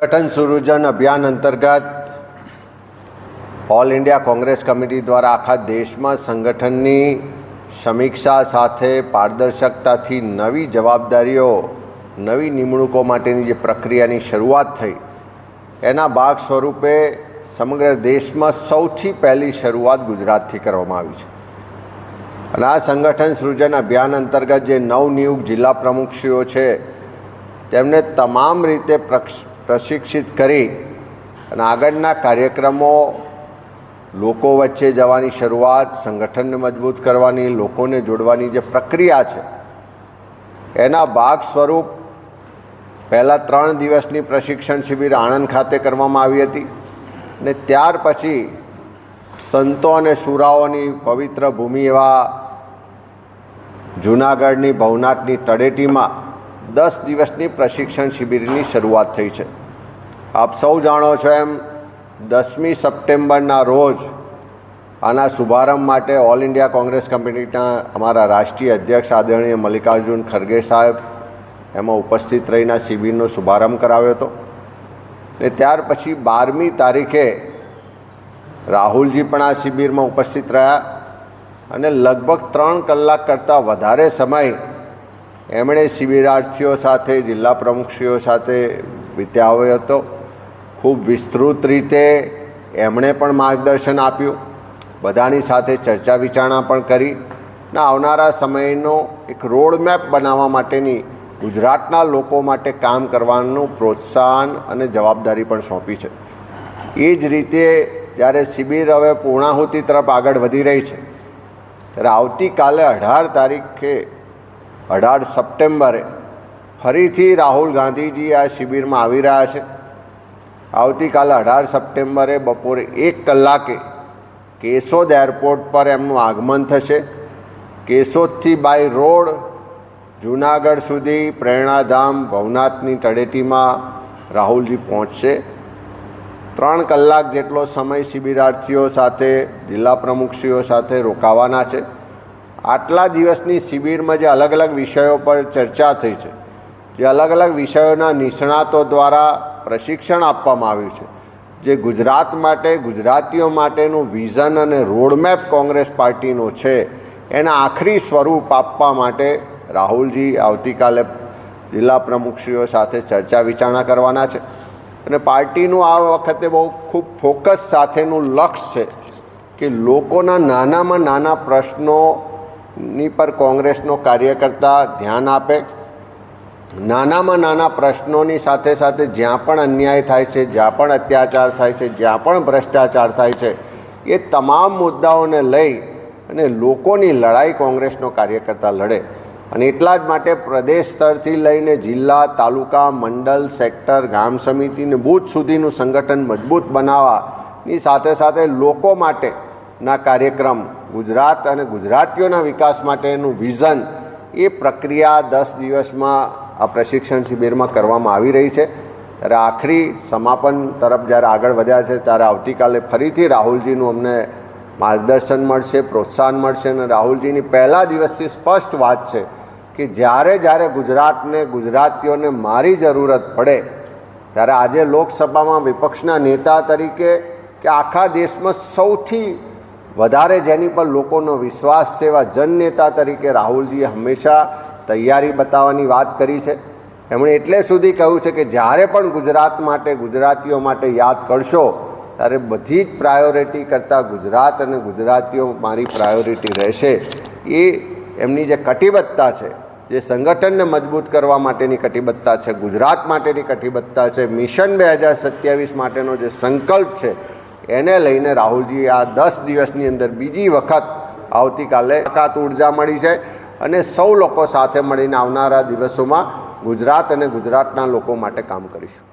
સંગઠન સુરજન અભિયાન અંતર્ગત ઓલ ઇન્ડિયા કોંગ્રેસ કમિટી દ્વારા આખા દેશમાં સંગઠનની સમીક્ષા સાથે પારદર્શકતાથી નવી જવાબદારીઓ, નવી નિમણૂકો માટેની જે પ્રક્રિયાની શરૂઆત થઈ, એના ભાગ સ્વરૂપે સમગ્ર દેશમાં સૌથી પહેલી શરૂઆત ગુજરાતથી કરવામાં આવી છે. અને આ સંગઠન સૃજન અભિયાન અંતર્ગત જે નવનિયુક્ત જિલ્લા પ્રમુખશ્રીઓ છે, તેમને તમામ રીતે પ્રક્ષ- પ્રશિક્ષિત કરી અને આગળના કાર્યક્રમો લોકો વચ્ચે જવાની શરૂઆત, સંગઠનને મજબૂત કરવાની, લોકોને જોડવાની જે પ્રક્રિયા છે, એના ભાગ સ્વરૂપ પહેલાં ત્રણ દિવસની પ્રશિક્ષણ શિબિર આણંદ ખાતે કરવામાં આવી હતી ને ત્યાર પછી સંતો અને સુરાઓની પવિત્ર ભૂમિ એવા જૂનાગઢની ભવનાથની તળેટીમાં દસ દિવસની પ્રશિક્ષણ શિબિરની શરૂઆત થઈ છે. આપ સૌ જાણો છો એમ, દસમી સપ્ટેમ્બરના રોજ આના શુભારંભ માટે ઓલ ઇન્ડિયા કોંગ્રેસ કમિટીના અમારા રાષ્ટ્રીય અધ્યક્ષ આદરણીય મલ્લિકાર્જુન ખરગે સાહેબ એમાં ઉપસ્થિત રહીને શિબિરનો શુભારંભ કરાવ્યો હતો. ને ત્યાર પછી બારમી તારીખે રાહુલજી પણ આ શિબિરમાં ઉપસ્થિત રહ્યા અને લગભગ ત્રણ કલાક કરતાં વધારે સમય એમણે શિબિરાર્થીઓ સાથે, જિલ્લા પ્રમુખશ્રીઓ સાથે વિતાવ્યો હતો. ખૂબ વિસ્તૃત રીતે એમણે પણ માર્ગદર્શન આપ્યું. બધાની સાથે ચર્ચા વિચારણા પણ કરી ને આવનારા સમયનો એક રોડમેપ બનાવવા માટેની ગુજરાતના લોકો માટે કામ કરવાનું પ્રોત્સાહન અને જવાબદારી પણ સોંપી છે. એ જ રીતે જ્યારે શિબિર હવે પૂર્ણાહુતિ તરફ આગળ વધી રહી છે, ત્યારે આવતીકાલે અઢાર તારીખે અઢાર સપ્ટેમ્બરે ફરીથી રાહુલ ગાંધીજી આ શિબિરમાં આવી રહ્યા છે. આવતીકાલે અઢાર સપ્ટેમ્બરે બપોરે એક કલાકે કેશોદ એરપોર્ટ પર એમનું આગમન થશે. કેશોદથી બાય રોડ જૂનાગઢ સુધી પ્રેરણાધામ ભવનાથની તળેટીમાં રાહુલજી પહોંચશે. ત્રણ કલાક જેટલો સમય શિબિરાર્થીઓ સાથે જિલ્લા પ્રમુખશ્રીઓ સાથે રોકાવાના છે. આટલા દિવસની શિબિરમાં જે અલગ અલગ વિષયો પર ચર્ચા થઈ છે, જે અલગ અલગ વિષયોના નિષ્ણાતો દ્વારા પ્રશિક્ષણ આપવામાં આવ્યું છે, જે ગુજરાત માટે, ગુજરાતીઓ માટેનું વિઝન અને રોડમેપ કોંગ્રેસ પાર્ટીનો છે, એના આખરી સ્વરૂપ આપવા માટે રાહુલજી આવતીકાલે જિલ્લા પ્રમુખશ્રીઓ સાથે ચર્ચા વિચારણા કરવાના છે. અને પાર્ટીનું આ વખતે બહુ ખૂબ ફોકસ સાથેનું લક્ષ્ય છે કે લોકોના નાનામાં નાના પ્રશ્નોની પર કોંગ્રેસનો કાર્યકર્તા ધ્યાન આપે. નાનામાં નાના પ્રશ્નોની સાથે સાથે જ્યાં પણ અન્યાય થાય છે, જ્યાં પણ અત્યાચાર થાય છે, જ્યાં પણ ભ્રષ્ટાચાર થાય છે, એ તમામ મુદ્દાઓને લઈ અને લોકોની લડાઈ કોંગ્રેસનો કાર્યકર્તા લડે. અને એટલા જ માટે પ્રદેશ સ્તરથી લઈને જિલ્લા, તાલુકા મંડળ સેક્ટર, ગામ સમિતિને બૂથ સુધીનું સંગઠન મજબૂત બનાવવાની સાથે સાથે લોકો માટેના કાર્યક્રમ ગુજરાત અને ગુજરાતીઓના વિકાસ માટેનું વિઝન એ પ્રક્રિયા દસ દિવસમાં આ પ્રશિક્ષણ શિબિરમાં કરવામાં આવી રહી છે. ત્યારે આખરી સમાપન તરફ જ્યારે આગળ વધ્યા છે ત્યારે આવતીકાલે ફરીથી રાહુલજીનું અમને માર્ગદર્શન મળશે, પ્રોત્સાહન મળશે અને રાહુલજીની પહેલા દિવસથી સ્પષ્ટ વાત છે કે જ્યારે જ્યારે ગુજરાતને, ગુજરાતીઓને મારી જરૂરત પડે, ત્યારે આજે લોકસભામાં વિપક્ષના નેતા તરીકે કે આખા દેશમાં સૌથી વધારે જેની પર લોકોનો વિશ્વાસ છે એવા જનનેતા તરીકે રાહુલજીએ હંમેશા તૈયારી બતાવવાની વાત કરી છે. એમણે એટલે સુધી કહ્યું છે કે જ્યારે પણ ગુજરાત માટે, ગુજરાતીઓ માટે યાદ કરશો, ત્યારે બધી જ પ્રાયોરિટી કરતાં ગુજરાત અને ગુજરાતીઓ મારી પ્રાયોરિટી રહેશે. એ એમની જે કટિબદ્ધતા છે, જે સંગઠનને મજબૂત કરવા માટેની કટિબદ્ધતા છે, ગુજરાત માટેની કટિબદ્ધતા છે, મિશન બે હજાર સત્યાવીસ માટેનો જે સંકલ્પ છે એને લઈને રાહુલજી આ દસ દિવસની અંદર બીજી વખત આવતીકાલે તાકાત ઊર્જા મળી છે અને સૌ લોકો સાથે મળીને આવનારા દિવસોમાં ગુજરાત અને ગુજરાતના લોકો માટે કામ કરીશું.